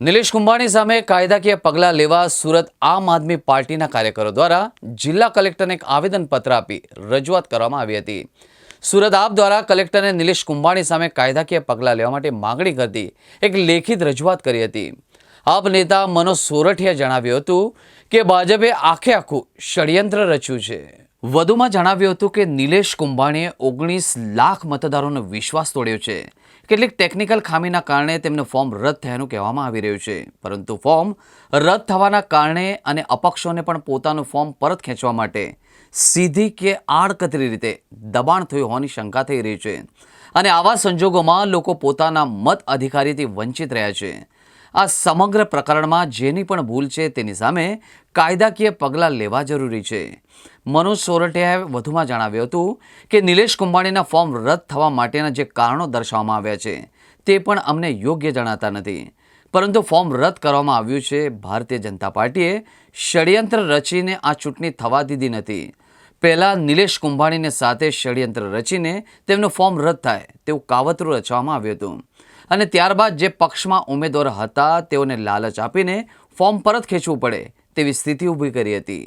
નિલેશ કુંભાણી સામે કાયદાકીય પગલાં લેવા સુરત આમ આદમી પાર્ટીના કાર્યકરો દ્વારા જિલ્લા કલેક્ટરને એક આવેદનપત્ર આપી રજૂઆત કરવામાં આવી હતી. સુરત આપ દ્વારા કલેક્ટરને નિલેશ કુંભાણી સામે કાયદાકીય પગલાં લેવા માટે માગણી કરતી એક લેખિત રજૂઆત કરી હતી. આપ નેતા મનોજ સોરઠિયા જણાવ્યું હતું કે ભાજપે આખે આખું ષડયંત્ર રચ્યું છે. વધુમાં જણાવ્યું હતું કે નિલેશ કુંભાણીએ ઓગણીસ લાખ મતદારોનો વિશ્વાસ તોડ્યો છે. કેટલીક ટેકનિકલ ખામીના કારણે તેમનું ફોર્મ રદ થયાનું કહેવામાં આવી રહ્યું છે. પરંતુ ફોર્મ રદ થવાના કારણે અને અપક્ષોને પણ પોતાનું ફોર્મ પરત ખેંચવા માટે સીધી કે આડકતરી રીતે દબાણ થયું હોવાની શંકા થઈ રહી છે. અને આવા સંજોગોમાં લોકો પોતાના મત અધિકારીથી વંચિત રહ્યા છે. આ સમગ્ર પ્રકરણમાં જેની પણ ભૂલ છે તેની સામે કાયદાકીય પગલાં લેવા જરૂરી છે. મનોજ સોરઠિયાએ વધુમાં જણાવ્યું હતું કે નિલેશ કુંભાણીના ફોર્મ રદ થવા માટેના જે કારણો દર્શાવવામાં આવ્યા છે, તે પણ અમને યોગ્ય જણાતા નથી. પરંતુ ફોર્મ રદ કરવામાં આવ્યું છે, ભારતીય જનતા પાર્ટીએ ષડયંત્ર રચીને આ ચૂંટણી થવા દીધી નથી. પહેલાં નિલેશ કુંભાણીને સાથે ષડયંત્ર રચીને તેમનું ફોર્મ રદ થાય તેવું કાવતરું રચવામાં આવ્યું હતું. અને ત્યારબાદ જે પક્ષમાં ઉમેદવાર હતા, તેઓને લાલચ આપીને ફોર્મ પરત ખેંચવું પડે તેવી સ્થિતિ ઊભી કરી હતી.